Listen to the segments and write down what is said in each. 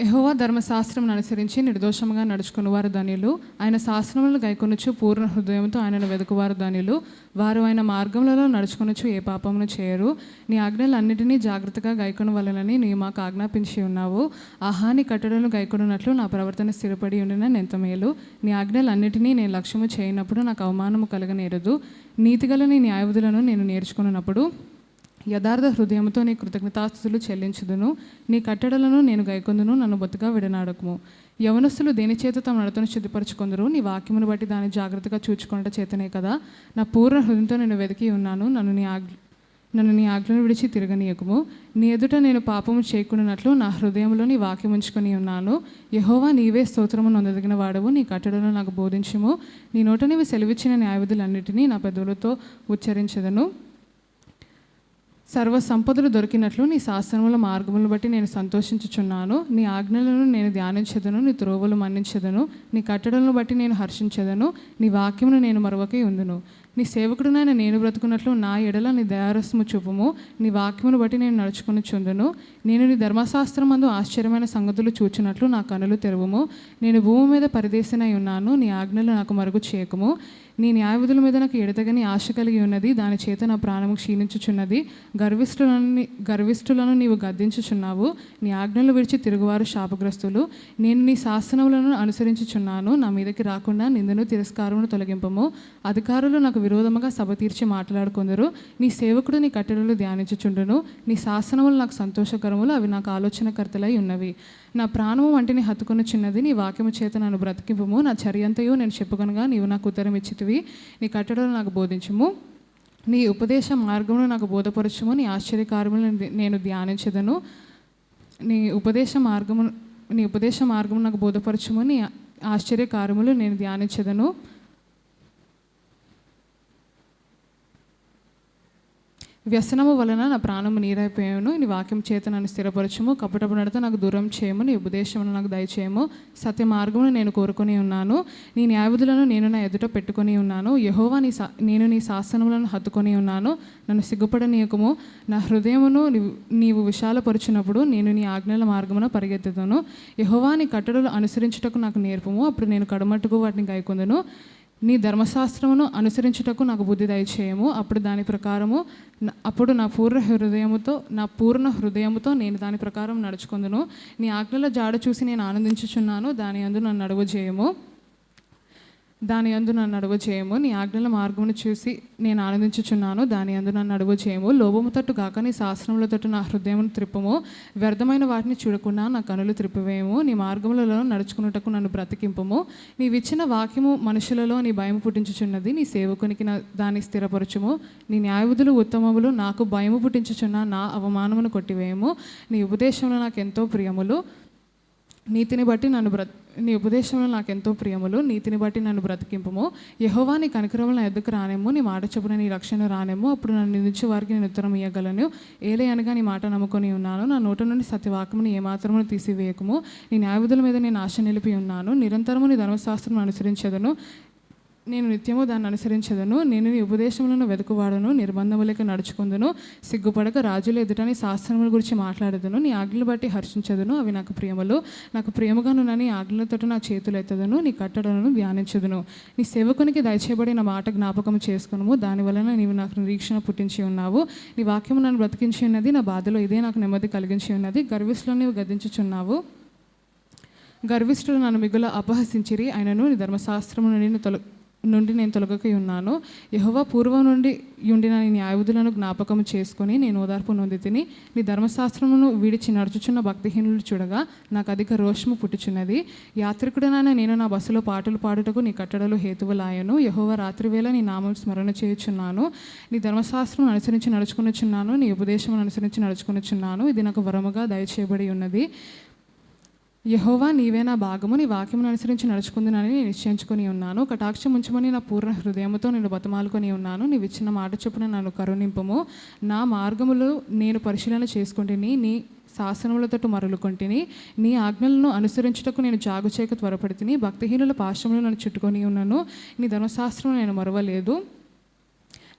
యహోవా ధర్మశాస్త్రం అనుసరించి నిర్దోషంగా నడుచుకుని వారు ఆయన శాస్త్రములను గైకొనుచు పూర్ణ హృదయంతో ఆయనను వెతుకువారు ధనియులు. వారు ఆయన మార్గములలో నడుచుకొనుచు ఏ పాపమును చేయరు. నీ ఆజ్ఞలన్నిటినీ జాగ్రత్తగా గైకొని వలనని నీ మాకు ఆజ్ఞాపించి ఉన్నావు. ఆహా నీ కట్టడలు గైకొనున్నట్లు నా ప్రవర్తన స్థిరపడి ఉండిన ఎంత మేలు నీ ఆజ్ఞలన్నిటినీ నేను లక్ష్యము చేయనప్పుడు నాకు అవమానము కలగనేరదు. నీతిగల నీ న్యాయవధులను నేను నేర్చుకున్నప్పుడు యథార్థ హృదయంతో నీ కృతజ్ఞతాస్థుతులు చెల్లించుదును. నీ కట్టడలను నేను గైకొందును నన్ను బొత్తుగా విడనాడకము. యవనస్తులు దేని చేత తమ నడతను శుద్ధిపరచుకుందరు? నీ వాక్యమును బట్టి దాన్ని జాగ్రత్తగా చూచుకున్నట చేతనే కదా. నా పూర్ణ హృదయంతో నేను వెతికి ఉన్నాను. నన్ను నీ ఆజ్ఞ నన్ను నీ ఆజ్ఞను విడిచి తిరగనీయకము. నీ ఎదుట నేను పాపము చేయకున్నట్లు నా హృదయంలో నీ వాక్యం ఉంచుకొని ఉన్నాను. యహోవా నీవే స్తోత్రము నొందదగిన వాడవు. నీ కట్టడలను నాకు బోధించుము. నీ నోట నీవు సెలవిచ్చిన న్యాయవిధులన్నిటినీ నా పెదవులతో ఉచ్చరించదను. సర్వ సంపదలు దొరికినట్లు నీ శాస్త్రముల మార్గములను బట్టి నేను సంతోషించుచున్నాను. నీ ఆజ్ఞలను నేను ధ్యానించదను నీ త్రోవలు మన్నించదను నీ కట్టడలను బట్టి నేను హర్షించదను నీ వాక్యమును నేను మరొకై ఉందును. నీ సేవకుడునైన నేను బ్రతుకున్నట్లు నా ఎడల నీ దయారస్ము చూపుము నీ వాక్యమును బట్టి నేను నడుచుకుని చుందును. నేను నీ ధర్మశాస్త్రం అందు ఆశ్చర్యమైన సంగతులు చూచినట్లు నా కనులు తెరువుము. నేను భూమి మీద పరిదేశనై ఉన్నాను నీ ఆజ్ఞలు నాకు మరుగు చేయకము. నీ న్యాయవిధుల మీద నాకు ఎడతగని ఆశ కలిగి ఉన్నది దాని చేత నా ప్రాణము క్షీణించుచున్నది. గర్విష్ఠులను గర్విష్ఠులను నీవు గద్దించుచున్నావు. నీ ఆజ్ఞలు విడిచి తిరుగువారు శాపగ్రస్తులు. నేను నీ శాసనములను అనుసరించుచున్నాను. నా మీదకి రాకుండా నిందను తిరస్కారమును తొలగింపము. అధికారులు నాకు విరోధముగా సభ తీర్చి మాట్లాడుకుందరు. నీ సేవకుడు నీ కట్టడలు ధ్యానించుచుండును. నీ శాసనములు నాకు సంతోషకరములు. అవి నాకు ఆలోచనకర్తలై ఉన్నవి. నా ప్రాణము వంటిని హత్తుకుని చిన్నది నీ వాక్యము చేత నన్ను బ్రతికింపము. నా చర్యంతయు నేను చెప్పుకొనగా నీవు నాకు ఉత్తరం ఇచ్చితివి. నీ కట్టడలు నాకు బోధించుము. నీ ఉపదేశ మార్గమును నాకు బోధపరచుము. నీ ఆశ్చర్యకార్యములను నేను ధ్యానించదను. నీ ఉపదేశ మార్గము నీ ఉపదేశ మార్గము నాకు బోధపరచము. నీ ఆశ్చర్యకార్యములు నేను ధ్యానించదను. వ్యసనము వలన నా ప్రాణము నీరైపోయాను. నీ వాక్యం చేత నన్ను స్థిరపరచము. కపటపు నాకు దూరం చేయము. నీ ఉపదేశమును నాకు దయచేయము. సత్య మార్గమును నేను కోరుకొని ఉన్నాను. నీ న్యాయవిధులను నేను నా ఎదుట పెట్టుకొని ఉన్నాను. యహోవా నీ సా నేను నీ శాసనములను హత్తుకొని ఉన్నాను. నన్ను సిగ్గుపడనీయకము. నా హృదయమును నీవు నీవు విశాలపరుచినప్పుడు నేను నీ ఆజ్ఞల మార్గమున పరిగెత్తుతాను యహోవా నీ కట్టడలు అనుసరించుటకు నాకు నేర్పము. అప్పుడు నేను కడుమట్టుకు వాటిని గైకొందను నీ ధర్మశాస్త్రమును అనుసరించుటకు నాకు బుద్ధి దయచేయము. అప్పుడు దాని ప్రకారము అప్పుడు నా పూర్ణ హృదయముతో నా పూర్ణ హృదయముతో నేను దాని ప్రకారం నడుచుకుందును. నీ ఆజ్ఞల జాడ చూసి నేను ఆనందించుచున్నాను. దాని అందు నన్ను అడుగు చేయము దాని అందు నన్ను అడుగు చేయము నీ ఆజ్ఞల మార్గమును చూసి నేను ఆనందించుచున్నాను. దాని అందు నన్ను అడుగు చేయము లోభము తట్టు కాక నీ శాస్త్రముల తట్టు నా హృదయమును త్రిప్పము. వ్యర్థమైన వాటిని చూడకుండా నా కనులు త్రిప్పివేయము నీ మార్గములలో నడుచుకున్నటకు నన్ను బ్రతికింపము. నీవిచ్చిన వాక్యము మనుషులలో నీ భయము పుట్టించుచున్నది. నీ సేవకునికి నా దాన్ని స్థిరపరచుము. నీ న్యాయవిధులు ఉత్తమములు నాకు భయము పుట్టించుచున్న నా అవమానమును కొట్టివేయము నీ ఉపదేశంలో నాకు ఎంతో ప్రియములు. నీతిని బట్టి నన్ను బ్రత నీ ఉపదేశంలో నాకు ఎంతో ప్రియములు. నీతిని బట్టి నన్ను బ్రతికింపము. యహోవా నీ కనికరములు నా ఎద్దుకు రానేమో నీ మాట చొప్పున నీ రక్షణ రానేమో అప్పుడు నన్ను నిలిచి వారికి నేను ఉత్తరం ఇవ్వగలను ఏలే అనగా నీ మాట నమ్ముకొని ఉన్నాను. నా నోట నుండి సత్యవాకమును ఏమాత్రమును తీసివేయకము. నీ న్యాయవిధుల మీద నేను ఆశ నిలిపి ఉన్నాను. నిరంతరము నీ ధర్మశాస్త్రం అనుసరించదను. నేను నిత్యము దాన్ని అనుసరించదను నేను నీ ఉపదేశములను వెతుకువాడను నిర్బంధములకు నడుచుకుందును సిగ్గుపడక రాజుల ఎదుట నీ శాస్త్రముల గురించి మాట్లాడదును నీ ఆజ్ఞలు బట్టి హర్షించదును. అవి నాకు ప్రియములు. నాకు ప్రేమగాను నీ ఆజ్ఞలతో నా చేతులు ఎత్తదును నీ కట్టడలను ధ్యానించదును. నీ సేవకునికి దయచేయబడిన మాట జ్ఞాపకం చేసుకును దాని వలన నీవు నాకు నిరీక్షణ పుట్టించి ఉన్నావు. నీ వాక్యము నన్ను బ్రతికించి ఉన్నది నా బాధలో ఇదే నాకు నెమ్మది కలిగించి ఉన్నది. గర్విస్లో నీవు గదించుచున్నావు గర్విష్ఠుడు నన్ను మిగుల అపహసించిరి ఆయనను నీ ధర్మశాస్త్రము నుండి నేను తొల నుండి నేను తొలగకై ఉన్నాను. యహోవా పూర్వం నుండి ఉండిన నీ న్యాయవిధులను జ్ఞాపకం చేసుకుని నేను ఓదార్పు నొంది తిని నీ ధర్మశాస్త్రమును విడిచి నడుచుచున్న భక్తిహీనులు చూడగా నాకు అధిక రోషము పుట్టుచున్నది. యాత్రికుడనైనా నేను నా బస్సులో పాటలు పాడుటకు నీ కట్టడలు హేతువులాయను. యహోవా రాత్రివేళ నీ నామం స్మరణ చేయుచున్నాను. నీ ధర్మశాస్త్రం అనుసరించి నడుచుకునిచున్నాను. నీ ఉపదేశం అనుసరించి నడుచుకునిచున్నాను. ఇది నాకు వరముగా దయచేయబడి ఉన్నది. యహోవా నీవే నా భాగము నీ వాక్యమును అనుసరించి నడుచుకుందునని నేను నిశ్చయించుకొని ఉన్నాను. కటాక్షం ఉంచమని నా పూర్ణ హృదయముతో నేను బతమాలుకొని ఉన్నాను. నీవు ఇచ్చిన మాట చొప్పున నన్ను కరుణింపము. నా మార్గములు నేను పరిశీలన చేసుకుంటుని నీ శాసనములతో మరలుకొంటిని నీ ఆజ్ఞలను అనుసరించుటకు నేను జాగు చేయక త్వరపడితిని భక్తిహీనుల పాశ్రములు నన్ను చుట్టుకొని ఉన్నాను. నీ ధర్మశాస్త్రము నేను మరవలేదు.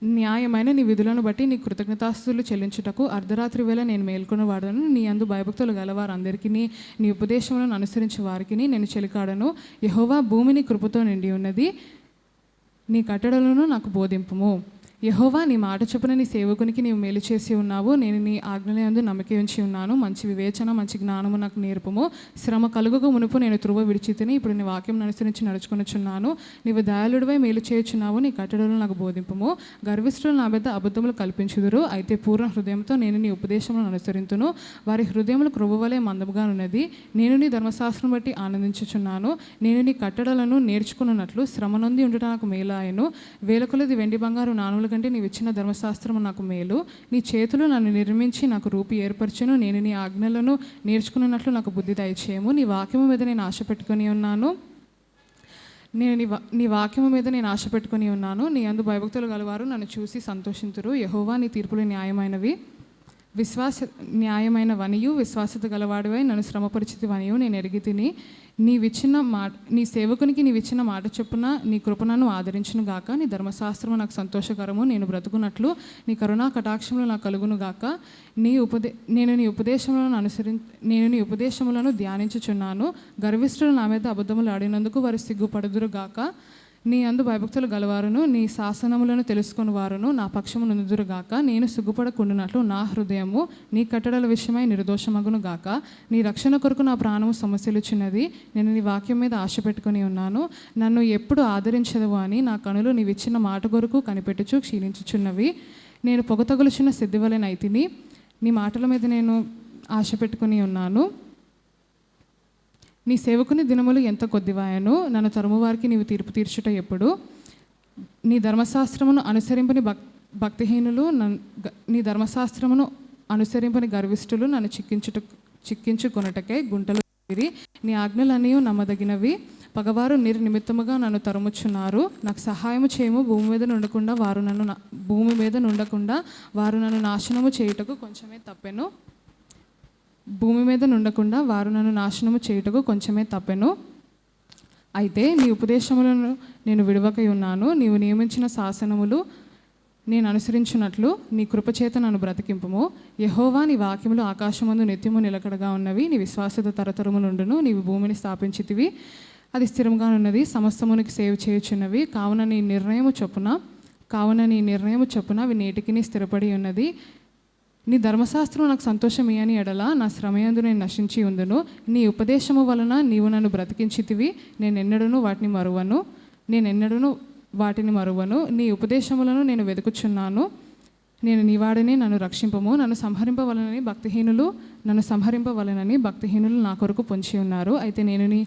న్యాయమైన నీ విధులను బట్టి నీ కృతజ్ఞతాస్తులు చెల్లించుటకు అర్ధరాత్రి వేళ నేను మేల్కొని వాడను. నీ అందు భయభక్తులు గలవారందరికీ నీ ఉపదేశములను అనుసరించే వారికి నేను చెలికాడను. యహోవా భూమిని కృపతో నిండి ఉన్నది. నీ కట్టడలను నాకు బోధింపుము. యహోవా నీ మాట చొప్పున నీ సేవకునికి నీవు మేలు చేసి ఉన్నావు. నేను నీ ఆజ్ఞలందు నమ్మకి ఉంచి ఉన్నాను. మంచి వివేచన మంచి జ్ఞానము నాకు నేర్పము. శ్రమ కలుగుకు మునుపు నేను త్రువ విడిచితిని ఇప్పుడు నీ వాక్యం అనుసరించి నడుచుకునిచున్నాను. నీవు దయాళుడివై మేలు చేయుచున్నావు. నీ కట్టడలు నాకు బోధింపము. గర్విష్ఠులు నా పెద్ద అబద్ధములు కల్పించుదురు. అయితే పూర్ణ హృదయంతో నేను నీ ఉపదేశములను అనుసరింతును. వారి హృదయములు క్రొవ్వవలే మందముగా ఉన్నది. నేను నీ ధర్మశాస్త్రం బట్టి ఆనందించుచున్నాను. నేను నీ కట్టడలను నేర్చుకున్నట్లు శ్రమ నొంది ఉండటం నాకు మేలాయను వేల కొలది వెండి బంగారు నానులు కంటే నీవు ఇచ్చిన ధర్మశాస్త్రము నాకు మేలు. నీ చేతులు నన్ను నిర్మించి నాకు రూపి ఏర్పరచును. నేను నీ ఆజ్ఞలను నేర్చుకున్నట్లు నాకు బుద్ధి దయచేయము. నీ వాక్యము మీద నేను ఆశ పెట్టుకుని ఉన్నాను. నేను నీ వా- నీ వాక్యము మీద నేను ఆశ పెట్టుకొని ఉన్నాను. నీ అందు భయభక్తులు గలవారు నన్ను చూసి సంతోషింతురు. యహోవా నీ తీర్పులు న్యాయమైనవి. విశ్వాస న్యాయమైన వనియు విశ్వాసత గలవాడివై నన్ను శ్రమపరిచితి వనియు నేను ఎరిగి తిని నీవిచ్చిన మాట నీ సేవకునికి నీవిచ్చిన మాట చొప్పున నీ కృపణను ఆదరించును గాక. నీ ధర్మశాస్త్రము నాకు సంతోషకరము నేను బ్రతుకున్నట్లు నీ కరుణా కటాక్షములు నాకు కలుగును గాక. నీ ఉపదే నేను నీ ఉపదేశములను అనుసరి నేను నీ ఉపదేశములను ధ్యానించుచున్నాను. గర్విష్ఠులు నా మీద అబద్ధములు ఆడినందుకు వారు సిగ్గుపడుదురు గాక. నీ అందు భయభక్తులు గలవారును నీ శాసనములను తెలుసుకుని వారును నా పక్షము నుదురుగాక. నేను సిగ్గుపడకుండునట్లు నా హృదయము నీ కట్టడల విషయమై నిర్దోషమగును గాక. నీ రక్షణ కొరకు నా ప్రాణము సమస్యలుచున్నది నేను నీ వాక్యం మీద ఆశ పెట్టుకుని ఉన్నాను. నన్ను ఎప్పుడు ఆదరించదవు అని నా కనులు నీవిచ్చిన మాట కొరకు కనిపెట్టుచు క్షీణించుచున్నవి. నేను పొగతగులుచున్న సిద్ధివలెనైతిని నీ మాటల మీద నేను ఆశ పెట్టుకుని ఉన్నాను. నీ సేవకుని దినములు ఎంత కొద్దివాయను నన్ను తరుమువారికి నీవు తీర్పు తీర్చుట ఎప్పుడు? నీ ధర్మశాస్త్రమును అనుసరింపని భక్ భక్తిహీనులు నన్ నీ ధర్మశాస్త్రమును అనుసరింపని గర్విష్ఠులు నన్ను చిక్కించుట చిక్కించుకొనుటకై గుంటలు తిరిగి నీ ఆజ్ఞలన్నీ నమ్మదగినవి. పగవారు నిర్నిమిత్తముగా నన్ను తరుముచున్నారు. నాకు సహాయము చేయము. భూమి మీద నుండకుండా వారు నన్ను భూమి మీద నుండకుండా వారు నన్ను నాశనము చేయుటకు కొంచెమే తప్పెను. భూమి మీద నుండకుండా వారు నన్ను నాశనము చేయుటకు కొంచెమే తప్పెను. అయితే నీ ఉపదేశములను నేను విడవకై ఉన్నాను. నీవు నియమించిన శాసనములు నేను అనుసరించినట్లు నీ కృపచేత నన్ను బ్రతికింపుము. యహోవా నీ వాక్యములు ఆకాశమందు నిత్యము నిలకడగా ఉన్నవి. నీ విశ్వాసత తరతరములుండును. నీవు భూమిని స్థాపించితివి. అది స్థిరంగా ఉన్నది. సమస్తమునికి సేవ్ చేయుచున్నవి. కావున నీ నిర్ణయము చొప్పున కావున నీ నిర్ణయము చొప్పున అవి నేటికి స్థిరపడి ఉన్నది. నీ ధర్మశాస్త్రం నాకు సంతోషమే అని ఎడల నా శ్రమయందు నేను నశించి ఉందును నీ ఉపదేశము వలన నీవు నన్ను బ్రతికించితివి. నేను ఎన్నడూను వాటిని మరువను. నేను ఎన్నడూను వాటిని మరువను. నీ ఉపదేశములను నేను వెతుకుచున్నాను. నేను నీవాడని నన్ను రక్షింపము. నన్ను సంహరింపవలనని భక్తిహీనులు నన్ను సంహరింపవలనని భక్తిహీనులు నా కొరకు పొంచి ఉన్నారు. అయితే నేను నీ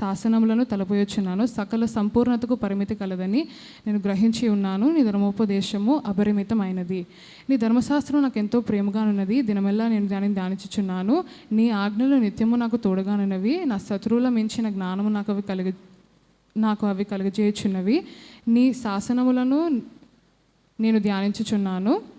శాసనములను తలపోయొచ్చున్నాను సకల సంపూర్ణతకు పరిమితి కలదని నేను గ్రహించి ఉన్నాను. నీ ధర్మోపదేశము అపరిమితమైనది. నీ ధర్మశాస్త్రం నాకు ఎంతో ప్రేమగానున్నది. దినమెల్లా నేను దానిని ధ్యానించుచున్నాను. నీ ఆజ్ఞలు నిత్యము నాకు తోడుగానున్నవి. నా శత్రువుల మించిన జ్ఞానము నాకు అవి కలిగి నాకు అవి కలుగజేయుచున్నవి. నీ శాసనములను నేను ధ్యానించుచున్నాను.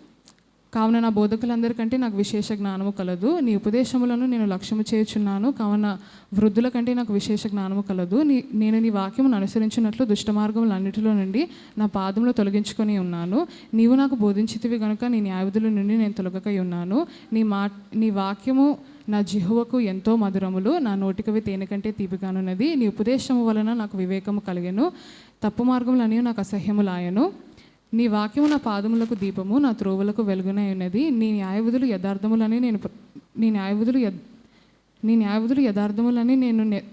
కావున నా బోధకులందరికంటే నాకు విశేష జ్ఞానము కలదు. నీ ఉపదేశములను నేను లక్ష్యము చేయుచున్నాను. కావున వృద్ధుల కంటే నాకు విశేష జ్ఞానము కలదు. నీ నేను నీ వాక్యమును అనుసరించినట్లు దుష్ట మార్గములన్నిటిలో నుండి నా పాదములు తొలగించుకొని ఉన్నాను. నీవు నాకు బోధించితివి గనుక నీ న్యాయవిధుల నుండి నేను తొలగకై ఉన్నాను. నీ మా నీ వాక్యము నా జిహువకు ఎంతో మధురములు. నా నోటికవి తేనె కంటే తీపిగానున్నది. నీ ఉపదేశము వలన నాకు వివేకము కలిగెను. తప్పు మార్గములన్నీ నాకు అసహ్యములాయను నీ వాక్యము నా పాదములకు దీపము నా త్రోవులకు వెలుగునై ఉన్నది. నీ న్యాయవిధులు యథార్థములని నేను నీ న్యాయవిధులు నీ న్యాయవిధులు యథార్థములని నేను నే-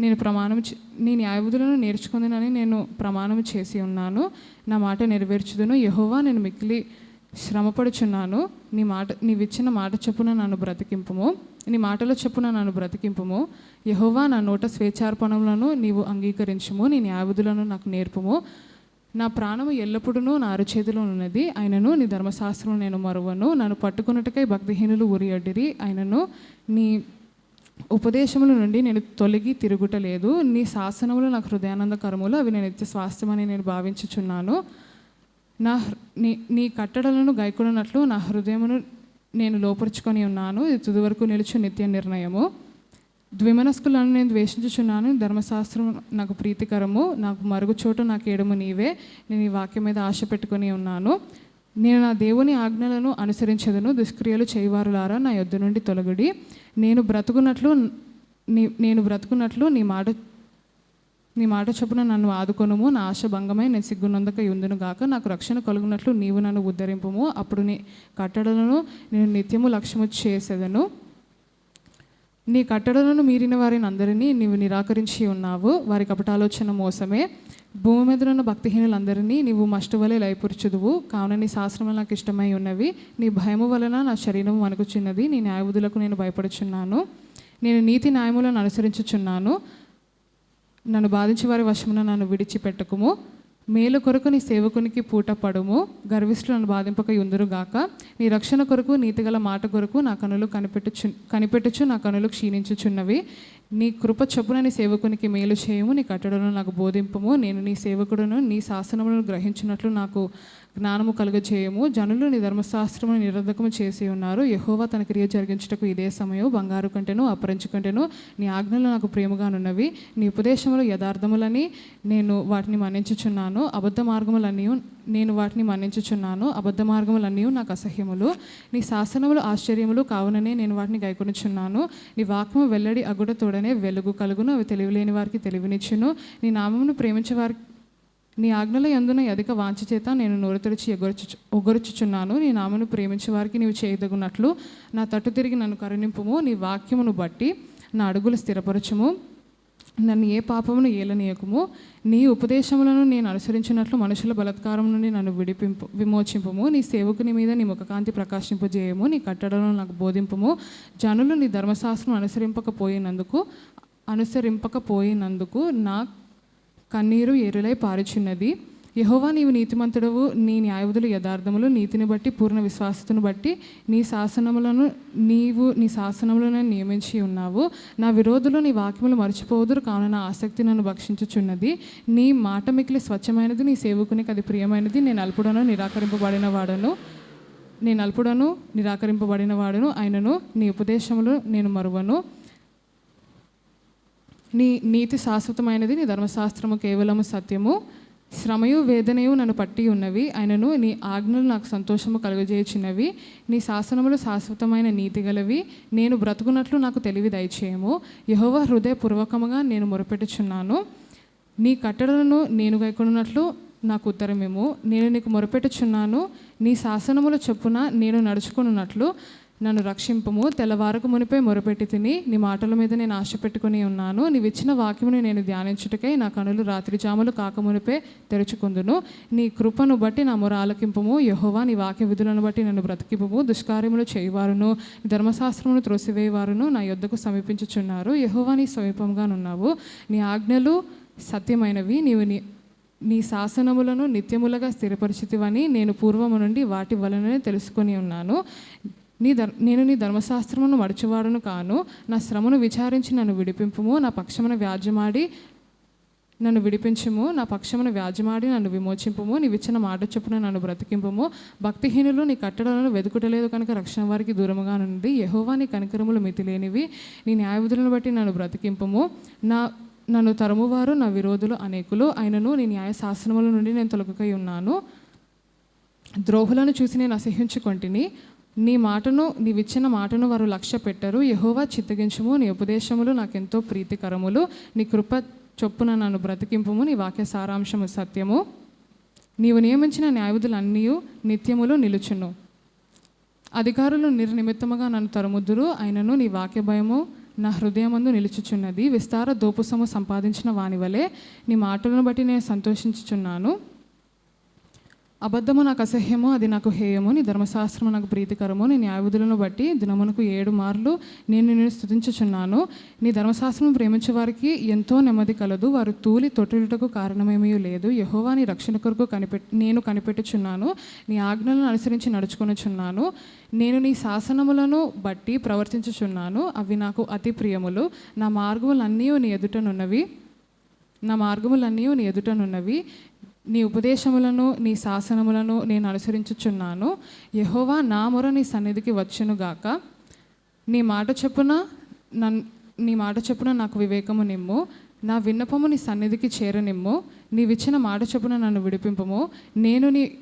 నేను ప్రమాణం నీ న్యాయవిధులను నేర్చుకుందినని నేను ప్రమాణం చేసి ఉన్నాను. నా మాట నెరవేర్చుదును. యహోవా నేను మిక్కిలి శ్రమపడుచున్నాను. నీ మాట నీవిచ్చిన మాట చెప్పున నన్ను బ్రతికింపుము. నీ మాటల చెప్పున నన్ను బ్రతికింపుము. యహోవా నా నోట స్వేచ్ఛార్పణములను నీవు అంగీకరించుము. నీ న్యాయవిధులను నాకు నేర్పుము. నా ప్రాణము ఎల్లప్పుడూ నా అరచేతిలో ఉన్నది. ఆయనను నీ ధర్మశాస్త్రం నేను మరువను. నన్ను పట్టుకున్నట్టుకై భక్తిహీనులు ఉరి అడ్డిరి ఆయనను నీ ఉపదేశముల నుండి నేను తొలగి తిరుగుటలేదు. నీ శాసనములు నాకు హృదయానందకరములు. అవి నేను నిత్య స్వాస్థ్యమని నేను భావించుచున్నాను. నా నీ నీ కట్టడలను గైకొనట్లు నా హృదయమును నేను లోపరుచుకొని ఉన్నాను. ఇది తుది వరకు నిలుచు నిత్య నిర్ణయము. ద్విమనస్కులను నేను ద్వేషించుచున్నాను. ధర్మశాస్త్రం నాకు ప్రీతికరము. నాకు మరుగు చోటు నాకు ఏడము నీవే. నేను ఈ వాక్యం మీద ఆశ పెట్టుకుని ఉన్నాను. నేను నా దేవుని ఆజ్ఞలను అనుసరించదును. దుష్క్రియలు చేయవారులారా నా యొద్ద నుండి తొలగుడి. నేను బ్రతుకున్నట్లు నీ నేను బ్రతుకున్నట్లు నీ మాట నీ మాట చొప్పున నన్ను ఆదుకొనుము. నా ఆశ భంగమై నేను సిగ్గునందక ఉందును గాక. నాకు రక్షణ కలుగునట్లు నీవు నన్ను ఉద్ధరింపుము. అప్పుడు నీ కట్టడలను నేను నిత్యము లక్ష్యము చేసేదను. నీ కట్టడలను మీరిన వారిని అందరినీ నీవు నిరాకరించి ఉన్నావు. వారి కపటాలోచన మోసమే. భూమి మీద ఉన్న భక్తిహీనులందరినీ నీవు మస్టువలే లయపరుచుదువు. కావున నీ శాస్త్రములు నాకు ఇష్టమై ఉన్నవి. నీ భయము వలన నా శరీరం వణుకుచున్నది. నీ న్యాయబుద్ధులకు నేను భయపడుచున్నాను. నేను నీతి న్యాయములను అనుసరించుచున్నాను. నన్ను బాధించి వారి వశమున నన్ను విడిచిపెట్టకుము. మేలు కొరకు నీ సేవకునికి పూట పడుము గర్విష్ఠులను బాధింపక ఉందురు గాక. నీ రక్షణ కొరకు నీతిగల మాట కొరకు నా కనులు కనిపెట్టుచు కనిపెట్టుచు నా కనులు క్షీణించుచున్నవి. నీ కృప చొప్పున నీ సేవకునికి మేలు చేయము నీ కట్టడను నాకు బోధింపము. నేను నీ సేవకుడును నీ శాసనములను గ్రహించినట్లు నాకు జ్ఞానము కలుగజేయము జనులు నీ ధర్మశాస్త్రము నిరర్ధకము చేసి ఉన్నారు. యహోవా తన క్రియ జరిగించటకు ఇదే సమయం బంగారు కంటేను అపరంచు కంటేను. నీ ఆజ్ఞలు నాకు ప్రేమగానున్నవి. నీ ఉపదేశములు యథార్థములని నేను వాటిని మన్నించుచున్నాను. అబద్ధ మార్గములన్నీ నేను వాటిని మన్నించుచున్నాను. అబద్ధ మార్గములన్నీ నాకు అసహ్యములు. నీ శాసనములు ఆశ్చర్యములు కావుననే నేను వాటిని గైకొనుచున్నాను. నీ వాక్యము వెల్లడి అగుడ తోడనే వెలుగు కలుగును. అవి తెలివిలేని వారికి తెలివినిచ్చును. నీ నామమును ప్రేమించే వారికి నీ ఆజ్ఞల ఎందున అధిక వాంఛ చేత నేను నోరు తెరిచి ఎగొరచు ఒగరుచుచున్నాను నీ నామను ప్రేమించే వారికి నీవు చేయదగునట్లు నా తట్టు తిరిగి నన్ను కరుణింపుము. నీ వాక్యమును బట్టి నా అడుగులు స్థిరపరచము. నన్ను ఏ పాపమును ఏలనీయకము. నీ ఉపదేశములను నేను అనుసరించినట్లు మనుషుల బలత్కారం నుండి నన్ను విడిపింపు విమోచింపుము. నీ సేవకుని మీద నీ ముఖకాంతి ప్రకాశింపజేయము. నీ కట్టడలను నాకు బోధింపుము. జనులు నీ ధర్మశాస్త్రం అనుసరింపకపోయినందుకు అనుసరింపకపోయినందుకు నా కన్నీరు ఏరులై పారుచున్నది. యహోవా నీవు నీతిమంతుడవు నీ న్యాయవధులు యథార్థములు నీతిని బట్టి పూర్ణ విశ్వాసతను బట్టి నీ శాసనములను నీవు నీ శాసనములను నియమించి ఉన్నావు. నా విరోధులు నీ వాక్యములు మర్చిపోదురు కావున నా ఆసక్తి నన్ను భక్షించుచున్నది. నీ మాట మికిలి స్వచ్ఛమైనది నీ సేవకునికి అది ప్రియమైనది. నేను అల్పుడను నిరాకరింపబడిన వాడను నేను అల్పుడను నిరాకరింపబడిన వాడును. ఆయనను నీ ఉపదేశములు నేను మరువను. నీ నీతి శాశ్వతమైనది నీ ధర్మశాస్త్రము కేవలము సత్యము. శ్రమయు వేదనయు నన్ను పట్టి ఉన్నవి. ఆయనను నీ ఆజ్ఞలు నాకు సంతోషము కలుగజేయుచున్నవి. నీ శాసనములు శాశ్వతమైన నీతి గలవి. నేను బ్రతుకున్నట్లు నాకు తెలివి దయచేయము. యహోవ హృదయపూర్వకముగా నేను మొరపెట్టుచున్నాను. నీ కట్టడలను నేను గైకొనున్నట్లు నాకు ఉత్తరమేమో నేను నీకు మొరపెట్టుచున్నాను. నీ శాసనముల చొప్పున నేను నడుచుకున్నట్లు నన్ను రక్షింపము తెల్లవారకు మునిపై మొరపెట్టి తిని నీ మాటల మీద నేను ఆశ పెట్టుకుని ఉన్నాను. నీవు ఇచ్చిన వాక్యమును నేను ధ్యానించుటకై నా కనులు రాత్రి జాములు కాకమునిపై తెరుచుకుందును. నీ కృపను బట్టి నా మొర ఆలకింపము. యహోవా నీ వాక్య విధులను బట్టి నన్ను బ్రతికింపము. దుష్కార్యములు చేయవారును ధర్మశాస్త్రమును త్రోసివేయవారును నా యొద్దకు సమీపించుచున్నారు. యహోవా నీ సమీపంగా ఉన్నావు నీ ఆజ్ఞలు సత్యమైనవి. నీవు నీ నీ శాసనములను నిత్యములుగా స్థిరపరిచితివని నేను పూర్వము నుండి వాటి వలననే తెలుసుకొని ఉన్నాను. నీ ధర్ నేను నీ ధర్మశాస్త్రమును మడుచువాడును కాను నా శ్రమను విచారించి నన్ను విడిపింపుము నా పక్షమున వ్యాజ్యమాడి నన్ను విడిపించుము నా పక్షమును వ్యాజ్యమాడి నన్ను విమోచింపుము నీ మాట చొప్పున నన్ను బ్రతికింపుము. భక్తిహీనులు నీ కట్టడలను వెతుకుటలేదు కనుక రక్షణ వారికి దూరముగా నుండి యహోవా నీ కనికరములు మితిలేనివి. నీ న్యాయవిధులను బట్టి నన్ను బ్రతికింపుము. నా నన్ను తరుమువారు నా విరోధులు అనేకులు. ఆయనను నీ న్యాయ శాసనముల నుండి నేను తొలగకై ఉన్నాను. ద్రోహులను చూసి నేను అసహ్యించుకొంటిని. నీ మాటను నీవిచ్చిన మాటను వారు లక్ష్య పెట్టరు. యహోవా చిత్తగించుము నీ ఉపదేశములు నాకెంతో ప్రీతికరములు. నీ కృప చొప్పున నన్ను బ్రతికింపుము నీ వాక్య సారాంశము సత్యము. నీవు నియమించిన న్యాయవిధులు అన్నీ నిత్యములు నిలుచును. అధికారులు నిర్నిమిత్తముగా నన్ను తరుముద్దురు అయినను నీ వాక్య భయము నా హృదయమందు నిలుచుచున్నది. విస్తార దోపుసము సంపాదించిన వాని వలె నీ మాటలను బట్టి నేను సంతోషించుచున్నాను. అబద్ధము నాకు అసహ్యము అది నాకు హేయము నీ ధర్మశాస్త్రము నాకు ప్రీతికరము నీ న్యాయవిధులను బట్టి దినమునకు ఏడు మార్లు నేను నిన్ను స్థుతించుచున్నాను నీ ధర్మశాస్త్రం ప్రేమించే వారికి ఎంతో నెమ్మది కలదు వారు తూలి తొట్టిలుటకు కారణమేమీ లేదు. యహోవా నీ రక్షణ కొరకు కనిపెట్ నేను కనిపెట్టుచున్నాను నీ ఆజ్ఞలను అనుసరించి నడుచుకొనుచున్నాను నేను నీ శాసనములను బట్టి ప్రవర్తించుచున్నాను అవి నాకు అతి ప్రియములు. నా మార్గములన్నీ నీ ఎదుటనున్నవి నా మార్గములన్నీ నీ ఎదుటనున్నవి నీ ఉపదేశములను నీ శాసనములను నేను అనుసరించుచున్నాను. యహోవా నా మొర నీ సన్నిధికి వచ్చునుగాక. నీ మాట చెప్పున నన్ నీ మాట చెప్పున నాకు వివేకము నిమ్ము. నా విన్నపము నీ సన్నిధికి చేరనిమ్ము. నీవిచ్చిన మాట చెప్పున నన్ను విడిపింపము. నేను నీ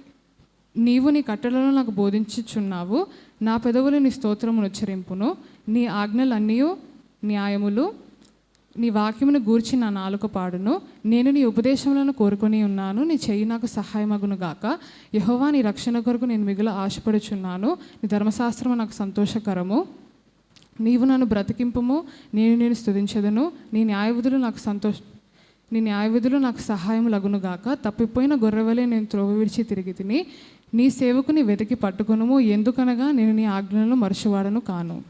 నీవు నీ కట్టడలను నాకు బోధించుచున్నావు. నా పెదవులు నీ స్తోత్రమును ఉచ్చరింపును. నీ ఆజ్ఞలన్నీ న్యాయములు. నీ వాక్యమును గూర్చి నా నాలుక పాడును. నేను నీ ఉపదేశములను కోరుకొని ఉన్నాను. నీ చెయ్యి నాకు సహాయమగును గాక. యహోవా నీ రక్షణ కొరకు నేను మిగుల ఆశపడుచున్నాను. నీ ధర్మశాస్త్రము నాకు సంతోషకరము. నీవు నన్ను బ్రతికింపము. నేను నేను స్తుతించదను. నీ న్యాయవిధులు నాకు సంతోష నీ న్యాయవిధులు నాకు సహాయం లగునుగాక తప్పిపోయిన గొర్రెవలే నేను త్రోవ విడిచి తిరిగి తిని నీ సేవకుని వెతికి పట్టుకొనుము. ఎందుకనగా నేను నీ ఆజ్ఞలను మరచివాడను కాను.